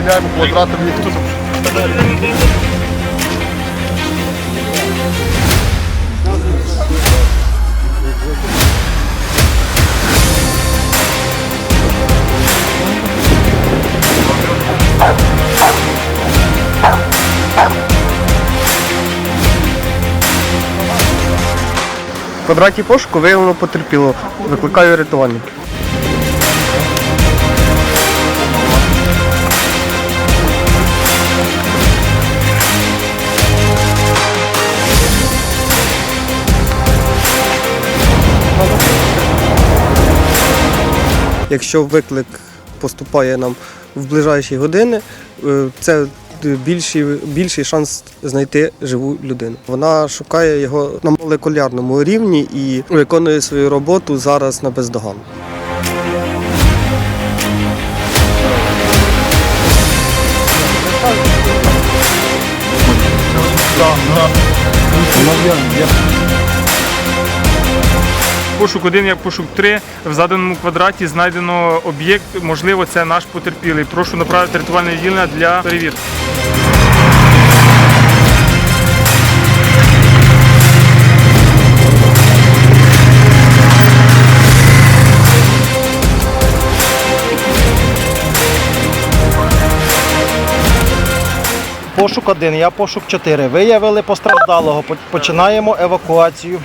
Поділяємо квадратом їх тут. Квадраті пошуку виявлено потерпіло. Викликаю рятувальників. Якщо виклик поступає нам в ближайші години, е, це більший, більший шанс знайти живу людину. Вона шукає його на молекулярному рівні і виконує свою роботу зараз на бездоганну. Пошук 1 як пошук 3. В заданому квадраті знайдено об'єкт. Можливо, це наш потерпілий. Прошу направити рятувальне відділення для перевірки. Пошук 1, я пошук 4. Виявили постраждалого. Починаємо евакуацію.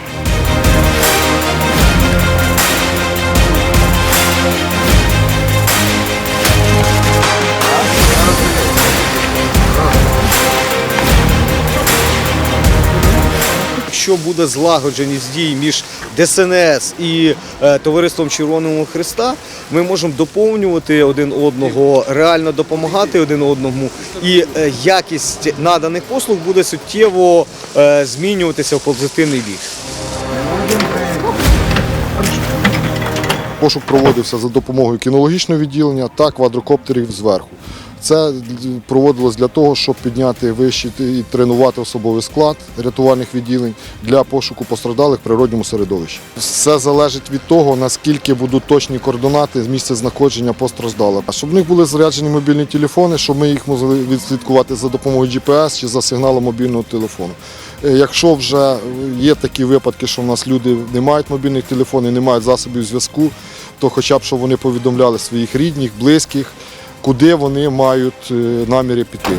Якщо буде злагодженість дій між ДСНС і е, Товариством Червоного Христа, ми можемо доповнювати один одного, реально допомагати один одному, і е, якість наданих послуг буде суттєво е, змінюватися в позитивний бік. Пошук проводився за допомогою кінологічного відділення та квадрокоптерів зверху. Це проводилось для того, щоб підняти вищий і тренувати особовий склад рятувальних відділень для пошуку постраждалих в природньому середовищі. Все залежить від того, наскільки будуть точні координати з місця знаходження постраждалих. Щоб в них були заряджені мобільні телефони, щоб ми їх могли відслідкувати за допомогою GPS чи за сигналом мобільного телефону. Е, Якщо вже є такі випадки, що в нас люди не мають мобільних телефонів, не мають засобів зв'язку, то хоча б щоб вони повідомляли своїх рідних, близьких, куди вони мають е, наміри піти.